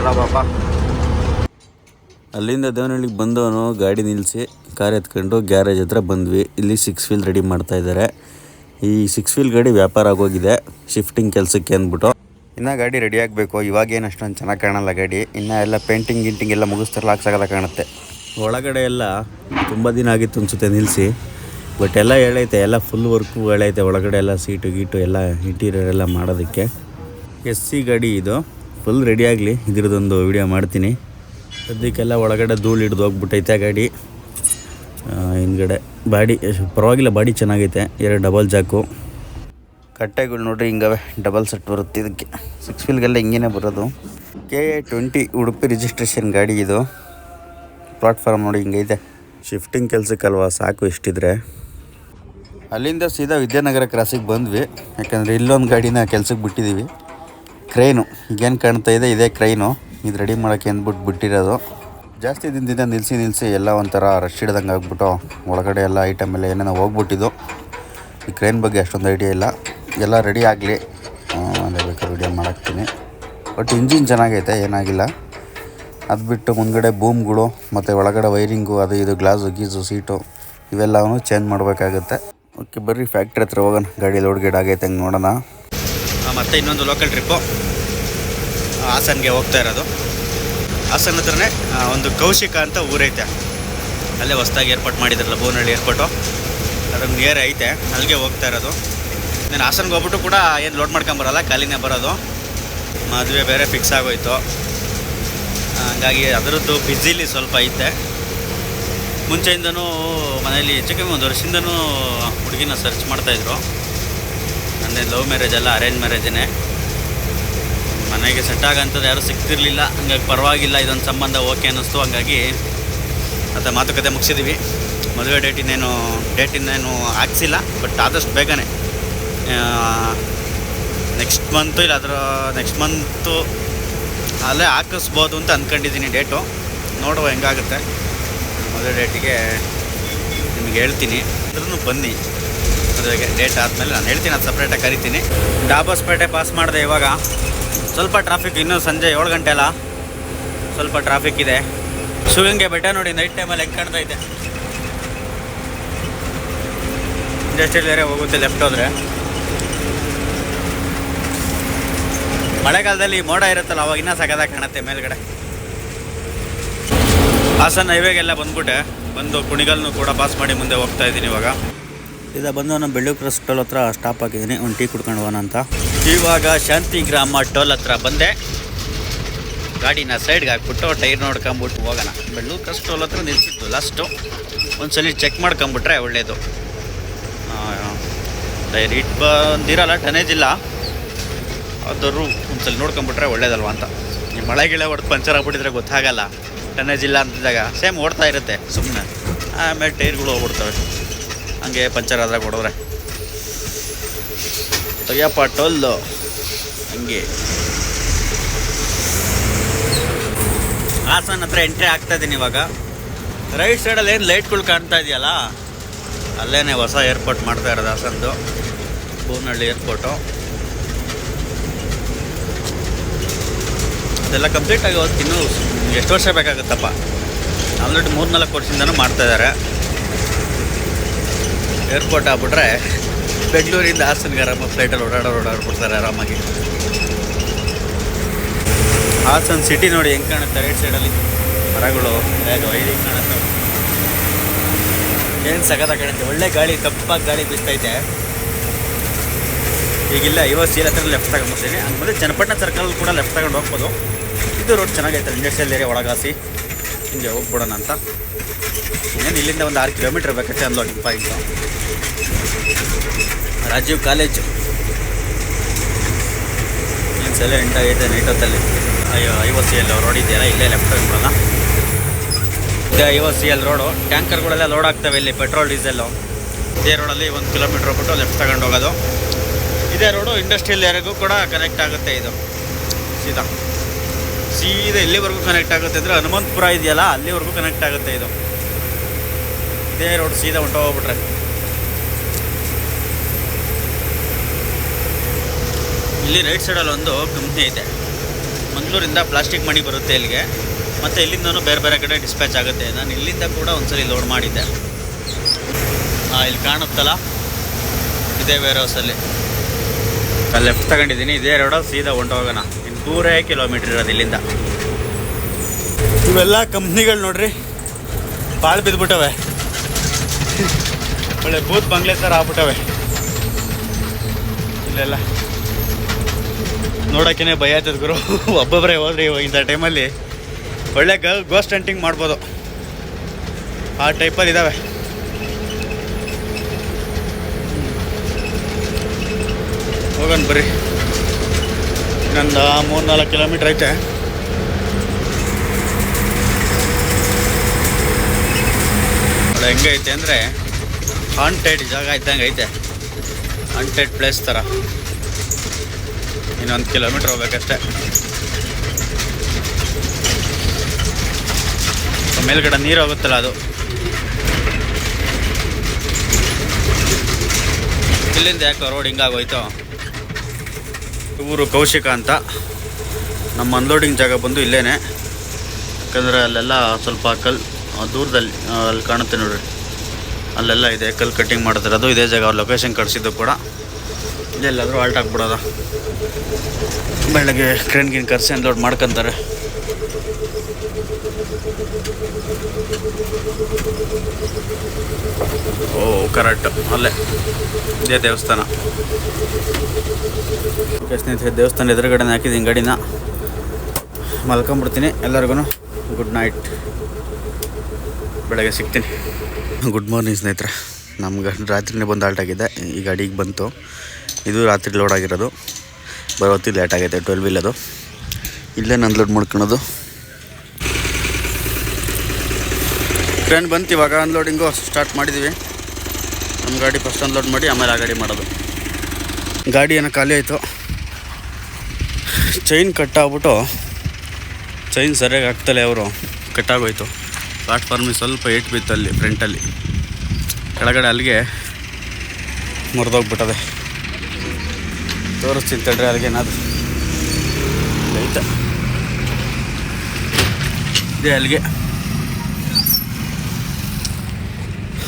ಅಲ್ಲ ಪಾಪ. ಅಲ್ಲಿಂದ ದೇವನಹಳ್ಳಿಗೆ ಬಂದವನು ಗಾಡಿ ನಿಲ್ಲಿಸಿ ಕಾರ್ ಎತ್ಕೊಂಡು ಗ್ಯಾರೇಜ್ ಹತ್ರ ಬಂದ್ವಿ. ಇಲ್ಲಿ ಸಿಕ್ಸ್ ವೀಲ್ ರೆಡಿ ಮಾಡ್ತಾ ಇದ್ದಾರೆ. ಈ ಸಿಕ್ಸ್ ವೀಲ್ ಗಾಡಿ ವ್ಯಾಪಾರ ಆಗೋಗಿದೆ. ಶಿಫ್ಟಿಂಗ್ ಕೆಲಸಕ್ಕೆ ಅಂದ್ಬಿಟ್ಟು. ಇನ್ನೂ ಗಾಡಿ ರೆಡಿ ಆಗಬೇಕು. ಇವಾಗೇನು ಅಷ್ಟೊಂದು ಚೆನ್ನಾಗಿ ಕಾಣಲ್ಲ ಗಾಡಿ. ಇನ್ನೂ ಎಲ್ಲ ಪೇಂಟಿಂಗ್ ಗಿಂಟಿಂಗ್ ಎಲ್ಲ ಮುಗಿಸ್ತಾರಲ್ಲ ಹಾಕ್ಸಾಗಲ್ಲ ಕಾಣುತ್ತೆ. ಒಳಗಡೆ ಎಲ್ಲ ತುಂಬ ದಿನ ಆಗಿತ್ತು ಅನ್ಸುತ್ತೆ ನಿಲ್ಲಿಸಿ ಬಟ್ ಎಲ್ಲ ಹೇಳೈತೆ ಎಲ್ಲ ಫುಲ್ ವರ್ಕು ಹೇಳೈತೆ ಒಳಗಡೆ ಎಲ್ಲ ಸೀಟು ಗೀಟು ಎಲ್ಲ ಇಂಟೀರಿಯರ್ ಎಲ್ಲ ಮಾಡೋದಕ್ಕೆ. ಎಸ್ ಸಿ ಗಾಡಿ ಇದು. ಫುಲ್ ರೆಡಿ ಆಗಲಿ ಇದ್ರದ್ದೊಂದು ವಿಡಿಯೋ ಮಾಡ್ತೀನಿ. ಸದ್ಯಕ್ಕೆಲ್ಲ ಒಳಗಡೆ ಧೂಳು ಹಿಡ್ದು ಹೋಗ್ಬಿಟ್ಟೈತೆ ಗಾಡಿ. ಹಿಂದ್ಗಡೆ ಬಾಡಿ, ಪರವಾಗಿಲ್ಲ, ಬಾಡಿ ಚೆನ್ನಾಗೈತೆ. ಎರಡು ಡಬಲ್ ಜಾಕು. ಕಟ್ಟೆಗಳು ನೋಡ್ರಿ, ಹಿಂಗವೆ. ಡಬಲ್ ಸೆಟ್ ಬರುತ್ತೆ ಇದಕ್ಕೆ. ಸಿಕ್ಸ್ ವೀಲ್ಗೆಲ್ಲ ಹಿಂಗೇನೆ ಬರೋದು. K A twenty Udupi registration ಗಾಡಿ ಇದು. ಪ್ಲಾಟ್ಫಾರ್ಮ್ ನೋಡಿ ಹಿಂಗೆ ಇದೆ. ಶಿಫ್ಟಿಂಗ್ ಕೆಲಸಕ್ಕಲ್ವ? ಸಾಕು ಇಷ್ಟಿದ್ರೆ ಅಲ್ಲಿಂದ ಸೀದಾ ವಿದ್ಯಾನಗರ ಕ್ರಾಸಿಗೆ ಬಂದ್ವಿ. ಯಾಕಂದರೆ ಇಲ್ಲೊಂದು ಗಾಡಿನ ಕೆಲ್ಸಕ್ಕೆ ಬಿಟ್ಟಿದ್ದೀವಿ ಕ್ರೈನು ಈಗೇನು ಕಾಣ್ತಾ ಇದೆ? ಇದೇ ಕ್ರೈನು ಇದು ರೆಡಿ ಮಾಡೋಕ್ಕೆ ಅಂದ್ಬಿಟ್ಟು ಬಿಟ್ಟಿರೋದು. ಜಾಸ್ತಿ ದಿನದಿಂದ ನಿಲ್ಲಿಸಿ ನಿಲ್ಲಿಸಿ ಎಲ್ಲ ಒಂಥರ ರಶ್ ಹಿಡ್ದಂಗೆ ಆಗ್ಬಿಟ್ಟು ಒಳಗಡೆ ಎಲ್ಲ ಐಟಮ್ ಎಲ್ಲ ಏನೇನೋ ಹೋಗ್ಬಿಟ್ಟಿದ್ದು. ಈ ಕ್ರೈನ್ ಬಗ್ಗೆ ಅಷ್ಟೊಂದು ಐಡಿಯಾ ಇಲ್ಲ. ಎಲ್ಲ ರೆಡಿ ಆಗಲಿ. ಬೇಕಾದ್ರೆ ವಿಡಿಯೋ ಮಾಡಾಕ್ತೀನಿ. ಬಟ್ ಇಂಜಿನ್ ಚೆನ್ನಾಗೈತೆ, ಏನಾಗಿಲ್ಲ. ಅದು ಬಿಟ್ಟು ಮುಂದ್ಗಡೆ ಬೂಮ್ಗಳು ಮತ್ತು ಒಳಗಡೆ ವೈರಿಂಗು, ಅದು ಇದು ಗ್ಲಾಸು, ಗೀಸು, ಸೀಟು ಇವೆಲ್ಲವೂ ಚೇಂಜ್ ಮಾಡಬೇಕಾಗುತ್ತೆ. ಓಕೆ, ಬರ್ರಿ ಫ್ಯಾಕ್ಟ್ರಿ ಹತ್ರ ಹೋಗೋಣ. ಗಾಡಿ ಲೋಡ್ ಗೇಡ್ ಆಗೈತೆ ಹಂಗೆ ನೋಡೋಣ. ಮತ್ತೆ ಇನ್ನೊಂದು ಲೋಕಲ್ ಟ್ರಿಪ್ಪು ಹಾಸನ್ಗೆ ಹೋಗ್ತಾ ಇರೋದು. ಹಾಸನ್ ಹತ್ರನೇ ಒಂದು ಕೌಶಿಕ ಅಂತ ಊರೈತೆ. ಅಲ್ಲೇ ಹೊಸ್ದಾಗಿ ಏರ್ಪೋರ್ಟ್ ಮಾಡಿದ್ರಲ್ಲ ಬೋನಹಳ್ಳಿ ಏರ್ಪೋರ್ಟು. ಅದೊಂದು ನಿಯರ್ ಐತೆ, ಅಲ್ಲಿಗೆ ಹೋಗ್ತಾ ಇರೋದು. ನಾನು ಹಾಸನ್ಗೆ ಹೋಗ್ಬಿಟ್ಟು ಕೂಡ ಏನು ಲೋಡ್ ಮಾಡ್ಕೊಂಬರಲ್ಲ ಖಾಲಿನೇ ಬರೋದು. ಮದುವೆ ಬೇರೆ ಫಿಕ್ಸ್ ಆಗೋಯ್ತು. ಹಂಗಾಗಿ ಅದರದ್ದು ಬ್ಯುಸಿಲಿ ಸ್ವಲ್ಪ ಐತೆ ಮುಂಚೆಯಿಂದನೂ ಮನೆಯಲ್ಲಿ ಹೆಚ್ಚು ಕಮ್ಮಿ ಒಂದು ವರ್ಷದಿಂದನೂ ಹುಡುಗಿನ ಸರ್ಚ್ ಮಾಡ್ತಾಯಿದ್ರು ನನ್ನ ಲವ್ ಮ್ಯಾರೇಜ್ ಅಲ್ಲ ಅರೇಂಜ್ ಮ್ಯಾರೇಜೇ ಮನೆಗೆ ಸೆಟ್ ಆಗೋಂಥದ್ದು ಯಾರೂ ಸಿಗ್ತಿರ್ಲಿಲ್ಲ. ಹಂಗಾಗಿ ಪರವಾಗಿಲ್ಲ, ಇದೊಂದು ಸಂಬಂಧ ಓಕೆ ಅನ್ನಿಸ್ತು. ಹಂಗಾಗಿ ಮತ್ತು ಮಾತುಕತೆ ಮುಗಿಸಿದ್ವಿ. ಮದುವೆ ಡೇಟ್ ಇನ್ನೇನು ಡೇಟ್ ಇನ್ನೇನು ಹಾಕ್ಸಿಲ್ಲ ಬಟ್ ಆದಷ್ಟು ಬೇಗನೆ. ನೆಕ್ಸ್ಟ್ ಮಂತು ಇಲ್ಲ, ಅದರ ನೆಕ್ಸ್ಟ್ ಮಂತು ಅಲ್ಲೇ ಹಾಕಿಸ್ಬೋದು ಅಂತ ಅಂದ್ಕೊಂಡಿದ್ದೀನಿ ಡೇಟು. ನೋಡುವ ಹೆಂಗಾಗುತ್ತೆ. ಮೊದಲ ಡೇಟಿಗೆ ನಿಮಗೆ ಹೇಳ್ತೀನಿ. ಅಂದ್ರೂ ಬನ್ನಿ. ಮದುವೆಗೆ ಡೇಟ್ ಆದಮೇಲೆ ನಾನು ಹೇಳ್ತೀನಿ, ಅದು ಸಪ್ರೇಟಾಗಿ ಕರಿತೀನಿ. ಡಾಬಾಸ್ಪೇಟೆ ಪಾಸ್ ಮಾಡಿದೆ ಇವಾಗ. ಸ್ವಲ್ಪ ಟ್ರಾಫಿಕ್ ಇನ್ನೂ ಸಂಜೆ ಏಳು ಗಂಟೆ ಅಲ್ಲ. ಸ್ವಲ್ಪ ಟ್ರಾಫಿಕ್ ಇದೆ. ಶಿವಗಂಗೆ ಬೆಟ್ಟ ನೋಡಿ ನೈಟ್ ಟೈಮಲ್ಲಿ ಹೆಂಗೆ ಕಾಣ್ತಾ ಇದೆ. ಇಂಡಸ್ಟ್ರಿಯಲ್ ಏರಿಯಾ ಹೋಗುತ್ತೆ ಲೆಫ್ಟ್ ಹೋದರೆ. ಮಳೆಗಾಲದಲ್ಲಿ ಮೋಡ ಇರುತ್ತಲ್ಲ ಅವಾಗ ಇನ್ನೂ ಸಗದ ಕಾಣುತ್ತೆ ಮೇಲ್ಗಡೆ. ಹಾಸನ ಹೈವೇಗೆಲ್ಲ ಬಂದ್ಬಿಟ್ಟೆ. ಬಂದು ಕುಣಿಗಲ್ನು ಕೂಡ ಪಾಸ್ ಮಾಡಿ ಮುಂದೆ ಹೋಗ್ತಾ ಇದ್ದೀನಿ ಇವಾಗ. ಇದ ಬಂದು ನಾನು ಬೆಳ್ಳೂರು ಕ್ರಸ್ ಟೋಲ್ ಹತ್ರ ಸ್ಟಾಪ್ ಹಾಕಿದ್ದೀನಿ. ಒಂದು ಟೀ ಕುಡ್ಕೊಂಡು ಹೋಗೋಣ ಅಂತ. ಇವಾಗ ಶಾಂತಿ ಗ್ರಾಮ ಟೋಲ್ ಹತ್ರ ಬಂದೆ. ಗಾಡಿನ ಸೈಡ್ಗೆ ಹಾಕ್ಬಿಟ್ಟು ಟೈರ್ ನೋಡ್ಕೊಂಬಿಟ್ಟು ಹೋಗೋಣ. ಬೆಳ್ಳೂರು ಕ್ರಸ್ ಟೋಲ್ ಹತ್ರ ನಿಲ್ಸಿತ್ತು ಲಾಸ್ಟು ಒಂದ್ಸಲಿ ಚೆಕ್ ಮಾಡ್ಕೊಂಬಿಟ್ರೆ ಒಳ್ಳೆಯದು ಟೈರ್ ಇಟ್ಟು ಬಂದಿರಲ್ಲ ಟನೇಜ್ ಇಲ್ಲ. ಆದರೂ ಒಂದ್ಸಲ ನೋಡ್ಕೊಂಬಿಟ್ರೆ ಒಳ್ಳೇದಲ್ವಾ ಅಂತ. ಈ ಮಳೆ ಗಿಳೆ ಹೊಡೆದು ಪಂಚರ್ ಆಗ್ಬಿಟ್ಟಿದ್ರೆ ಗೊತ್ತಾಗಲ್ಲ. ಟನೇಜ್ ಇಲ್ಲ ಅಂತಿದ್ದಾಗ ಸೇಮ್ ಓಡ್ತಾ ಇರುತ್ತೆ ಸುಮ್ಮನೆ ಆಮೇಲೆ ಟೈರ್ಗಳು ಹೋಗ್ಬಿಡ್ತವೆ. ಹಂಗೆ ಪಂಚರ್ ಆದಾಗ ಹೊಡೆದ್ರೆ. ತೊಯ್ಯಪ್ಪ ಟೊಲ್ಲು. ಹಂಗೆ. ಹಾಸನ ಹತ್ರ ಎಂಟ್ರಿ ಆಗ್ತಾ ಇದ್ದೀನಿ ಇವಾಗ. ರೈಟ್ ಸೈಡಲ್ಲಿ ಏನು ಲೈಟ್ಗಳು ಕಾಣ್ತಾ ಇದೆಯಲ್ಲ? ಅಲ್ಲೇ ಹೊಸ ಏರ್ಪೋರ್ಟ್ ಮಾಡ್ತಾ ಇರೋದು ಹಾಸನದು. ಬೂನಹಳ್ಳಿ ಏರ್ಪೋರ್ಟು ಅದೆಲ್ಲ ಕಂಪ್ಲೀಟ್ ಆಗಿ ಹೋದ್ ಇನ್ನೂ ಎಷ್ಟು ವರ್ಷ ಬೇಕಾಗುತ್ತಪ್ಪ? ಆಲ್ರೆಡಿ ಮೂರು ನಾಲ್ಕು ವರ್ಷದಿಂದನೂ ಮಾಡ್ತಾ ಇದ್ದಾರೆ ಏರ್ಪೋರ್ಟ್ ಆಗ್ಬಿಟ್ರೆ ಬೆಂಗಳೂರಿಂದ ಹಾಸನ್ಗೆ ಆರಾಮ ಫ್ಲೈಟಲ್ಲಿ ಓಡಾಡೋ ಓಡಾಡ್ಬಿಡ್ತಾರೆ ಆರಾಮಾಗಿ. ಹಾಸನ್ ಸಿಟಿ ನೋಡಿ ಹೆಂಗೆ ಕಾಣುತ್ತೆ ರೈಟ್ ಸೈಡಲ್ಲಿ ಮರಗಳು ಹೇಗೆ ವೈರಿ ಕಾಣುತ್ತೆ. ಏನು ಸಗದ ಕಾಣುತ್ತೆ ಒಳ್ಳೆ ಗಾಳಿ, ತಪ್ಪಾಗಿ ಗಾಳಿ ಬೀಸ್ತೈತೆ ಈಗಿಲ್ಲ ಐವತ್ತು ಸೀರೆ ಹತ್ರ ಲೆಫ್ಟ್ ತಗೊಂಡ್ಬಿಡ್ತೀನಿ. ಆಮೇಲೆ ಚನ್ನಪಟ್ಟಣ ಸರ್ಕಲ್ ಕೂಡ ಲೆಫ್ಟ್ ತಗೊಂಡು ಹೋಗ್ಬೋದು. ಇದು ರೋಡ್ ಚೆನ್ನಾಗೈತೆ ಇಂಡಸ್ಟ್ರಿಯಲ್ ಏರಿಯಾ ಒಳಗಾಸಿ, ಹಿಂಗೆ ಹೋಗ್ಬಿಡೋಣ ಅಂತ. ಏನು ಇಲ್ಲಿಂದ ಒಂದು ಆರು ಕಿಲೋಮೀಟ್ರ್ ಬೇಕಷ್ಟೇ ಅನ್ಲೋಡಿಂಗ್ ಪಾಯಿಂಟು ರಾಜೀವ್ ಕಾಲೇಜು ಏನು ಸೈಲೆಂಟ್ ಐದು ನೈಟ್ ಹೊತ್ತಲ್ಲಿ. ಅಯ್ಯೋ, ಐವತ್ತು ಸಿ ಎಲ್ ರೋಡ್ ಇದೆಯಲ್ಲ, ಇಲ್ಲೇ ಲೆಫ್ಟ್ ತಗೊಂಡ್ಬಿಡೋಣ ಇದೇ ಐವತ್ತು ಸಿ ಎಲ್ ರೋಡು ಟ್ಯಾಂಕರ್ಗಳೆಲ್ಲ ಲೋಡ್ ಆಗ್ತವೆ ಇಲ್ಲಿ ಪೆಟ್ರೋಲ್ ಡೀಸೆಲ್ಲು ಇದೇ ರೋಡಲ್ಲಿ ಒಂದು ಕಿಲೋಮೀಟ್ರ್ ಹೋಗ್ಬಿಟ್ಟು ಲೆಫ್ಟ್ ತಗೊಂಡು ಹೋಗೋದು. ಇದೇ ರೋಡು ಇಂಡಸ್ಟ್ರಿಯಲ್ ಏರಿಯಾಗೂ ಕೂಡ ಕನೆಕ್ಟ್ ಆಗುತ್ತೆ ಇದು. ಸೀದಾ. ಸೀದಾ ಎಲ್ಲಿವರೆಗೂ ಕನೆಕ್ಟ್ ಆಗುತ್ತೆ ಅಂದರೆ ಹನುಮಂತಪುರ ಇದೆಯಲ್ಲ, ಅಲ್ಲಿವರೆಗೂ ಕನೆಕ್ಟ್ ಆಗುತ್ತೆ ಇದು. ಇದೇ ರೋಡ್ ಸೀದಾ ಹೊಂಟೋಗ್ಬಿಟ್ರೆ ಇಲ್ಲಿ ರೈಟ್ ಸೈಡಲ್ಲಿ ಒಂದು ಕಂಪ್ನಿ ಐತೆ ಮಂಗಳೂರಿಂದ ಪ್ಲಾಸ್ಟಿಕ್ ಮಣಿ ಬರುತ್ತೆ ಇಲ್ಲಿಗೆ. ಮತ್ತು ಇಲ್ಲಿಂದನೂ ಬೇರೆ ಬೇರೆ ಕಡೆ ಡಿಸ್ಪ್ಯಾಚ್ ಆಗುತ್ತೆ. ನಾನು ಇಲ್ಲಿಂದ ಕೂಡ ಒಂದ್ಸಲಿ ಲೋಡ್ ಮಾಡಿದ್ದೆ. ಇಲ್ಲಿ ಕಾಣುತ್ತಲ್ಲ? ಇದೇ ವೇರ್ ಹೌಸಲ್ಲಿ ಲೆಫ್ಟ್ ತಗೊಂಡಿದ್ದೀನಿ. ಇದೇ ರೋಡಲ್ಲಿ ಸೀದಾ ಹೊಂಟೋಗೋಣ. ಇನ್ನು ಕಿಲೋಮೀಟರ್ ಇರೋದು ಇಲ್ಲಿಂದ. ಇವೆಲ್ಲ ಕಂಪ್ನಿಗಳು ನೋಡ್ರಿ. ಭಾಳ ಬಿದ್ದುಬಿಟ್ಟವೆ ಒಳ್ಳೆ ಬೂತ್ ಬಂಗ್ಲೆ ಥರ ಆಗ್ಬಿಟ್ಟವೆ. ಇಲ್ಲೆಲ್ಲ. ನೋಡೋಕ್ಕೇ ಭಯ ಆಯ್ತದ ಗುರು. ಒಬ್ಬೊಬ್ಬರೇ ಹೋದ್ರಿ ಇವಾಗ ಇಂಥ ಟೈಮಲ್ಲಿ ಒಳ್ಳೆ ಗ ಗೋಸ್ಟ್ ಹಂಟಿಂಗ್ ಮಾಡ್ಬೋದು. ಆ ಟೈಪಲ್ಲಿ ಇದ್ದಾವೆ ಹೋಗೋಣ ಬರ್ರಿ. ಇನ್ನೊಂದು ಮೂರು ನಾಲ್ಕು ಕಿಲೋಮೀಟ್ರ್ ಐತೆ. ಅದು ಹೆಂಗೈತೆ ಅಂದರೆ ಹಾಂಟೆಡ್ ಜಾಗ ಇದ್ದಂಗೆ ಐತೆ. ಹಾಂಟೆಡ್ ಪ್ಲೇಸ್ ಥರ ಇನ್ನೊಂದು ಕಿಲೋಮೀಟ್ರ್ ಹೋಗ್ಬೇಕಷ್ಟೆ. ಮೇಲ್ಗಡೆ ನೀರು ಹೋಗುತ್ತಲ್ಲ ಅದು. ಇಲ್ಲಿಂದ ಯಾಕೋ ರೋಡ್ ಹಿಂಗಾಗೋಯ್ತು ಊರು ಕೌಶಿಕ ಅಂತ. ನಮ್ಮ ಅನ್ಲೋಡಿಂಗ್ ಜಾಗ ಬಂದು ಇಲ್ಲೇನೆ. ಯಾಕಂದರೆ ಅಲ್ಲೆಲ್ಲ ಸ್ವಲ್ಪ ಕಲ್ ದೂರದಲ್ಲಿ ಅಲ್ಲಿ ಕಾಣುತ್ತೆ ನೋಡಿರಿ. ಅಲ್ಲೆಲ್ಲ ಇದೆ, ಕಲ್ಲು ಕಟ್ಟಿಂಗ್ ಮಾಡ್ತಿರೋದು ಇದೇ ಜಾಗ ಅವ್ರ ಲೊಕೇಶನ್ ಕಳಿಸಿದ್ದು ಕೂಡ. ಇಲ್ಲೆಲ್ಲಾದರೂ ಆಲ್ಟ್ ಹಾಕ್ಬಿಡೋದ ಬೆಳಗ್ಗೆ ಕ್ರೇನ್ಗಿನ ಕರ್ಸಿ ಅನ್ಲೋಡ್ ಮಾಡ್ಕೊತಾರೆ. ಓ, ಕರೆಕ್ಟ್. ಅಲ್ಲೇ. ಇದೇ ದೇವಸ್ಥಾನ. ಓಕೆ ಸ್ನೇಹಿತರೆ, ದೇವಸ್ಥಾನ ಎದುರುಗಡೆ ಹಾಕಿದ್ದೀನಿ ಗಾಡಿನ. ಮಲ್ಕೊಂಬಿಡ್ತೀನಿ. ಎಲ್ಲರಿಗೂ ಗುಡ್ ನೈಟ್. ಬೆಳಗ್ಗೆ ಸಿಗ್ತೀನಿ. ಗುಡ್ ಮಾರ್ನಿಂಗ್ ಸ್ನೇಹಿತರೆ. ನಮ್ಗೆ ರಾತ್ರಿನೇ ಬಂದು ಆಲ್ಟ್ ಆಗಿದೆ. ಈ ಗಾಡಿಗೆ ಬಂತು. ಇದು ರಾತ್ರಿ ಲೋಡ್ ಆಗಿರೋದು. ಬರೋತ್ತಿ ಲೇಟ್ ಆಗೈತೆ ಟ್ವೆಲ್ವ್ ಅದು ಇಲ್ಲೇ ನಾನು ಲೋಡ್ ಮಾಡ್ಕೊಳೋದು. ಟ್ರೈನ್ ಬಂತು, ಇವಾಗ ಅನ್ಲೋಡಿಂಗು ಸ್ಟಾರ್ಟ್ ಮಾಡಿದ್ವಿ. ನಮ್ಮ ಗಾಡಿ ಫಸ್ಟ್ ಅನ್ಲೋಡ್ ಮಾಡಿ, ಆಮೇಲೆ ಆ ಗಾಡಿ ಮಾಡೋದು. ಗಾಡಿ ಏನೋ ಖಾಲಿ ಆಯಿತು. ಚೈನ್ ಕಟ್ಟಾಗ್ಬಿಟ್ಟು ಚೈನ್ ಸರಿಯಾಗಿ ಹಾಕ್ತಲೇ ಅವರು ಕಟ್ಟಾಗೋಯ್ತು ಪ್ಲಾಟ್ಫಾರ್ಮಿಗೆ ಸ್ವಲ್ಪ ಏಟ್ ಬಿತ್ತು ಅಲ್ಲಿ ಫ್ರಂಟಲ್ಲಿ ಕೆಳಗಡೆ ಅಲ್ಲಿಗೆ ಮುರಿದೋಗ್ಬಿಟ್ಟದೆ. ತೋರಿಸ್ತೀನಿ ತಡ್ರಿ ಅಲ್ಲಿಗೆ ಏನಾದ್ರು. ಐತೆ ಇದೆ ಅಲ್ಲಿಗೆ.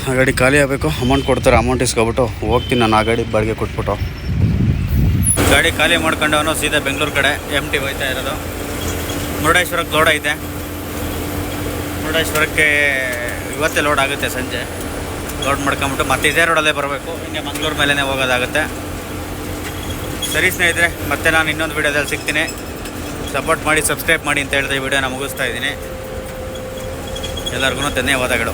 ಆ ಗಾಡಿ ಖಾಲಿ ಆಗಬೇಕು. ಅಮೌಂಟ್ ಕೊಡ್ತಾರೆ ಅಮೌಂಟ್ ಇಸ್ಕೊಬಿಟ್ಟು ಹೋಗ್ತೀನಿ ನಾನು ಆ ಗಾಡಿ ಬಾಡಿಗೆ ಕೊಟ್ಬಿಟ್ಟು. ಗಾಡಿ ಖಾಲಿ ಮಾಡ್ಕೊಂಡು ಅವನು ಸೀದಾ ಬೆಂಗಳೂರು ಕಡೆ ಎಂ ಟಿ ಹೋಯ್ತಾ ಇರೋದು. ಮುರುಡೇಶ್ವರಕ್ಕೆ ಲೋಡ್ ಐತೆ. ಮುರುಡೇಶ್ವರಕ್ಕೆ ಇವತ್ತೇ ಲೋಡ್ ಆಗುತ್ತೆ ಸಂಜೆ. ಲೋಡ್ ಮಾಡ್ಕೊಂಬಿಟ್ಟು ಮತ್ತೆ ಇದೇ ರೋಡಲ್ಲೇ ಬರಬೇಕು. ಹಿಂಗೆ ಮಂಗ್ಳೂರು ಮೇಲೇ ಹೋಗೋದಾಗುತ್ತೆ. ಸರಿ ಸ್ನೇಹಿತರೆ, ಮತ್ತೆ ನಾನು ಇನ್ನೊಂದು ವೀಡಿಯೋದಲ್ಲಿ ಸಿಗ್ತೀನಿ. ಸಪೋರ್ಟ್ ಮಾಡಿ ಸಬ್ಸ್ಕ್ರೈಬ್ ಮಾಡಿ ಅಂತ ಹೇಳಿದ್ರೆ ಈ ವಿಡಿಯೋನ ಮುಗಿಸ್ತಾ ಇದ್ದೀನಿ. ಎಲ್ಲರಿಗೂ ಧನ್ಯವಾದಗಳು.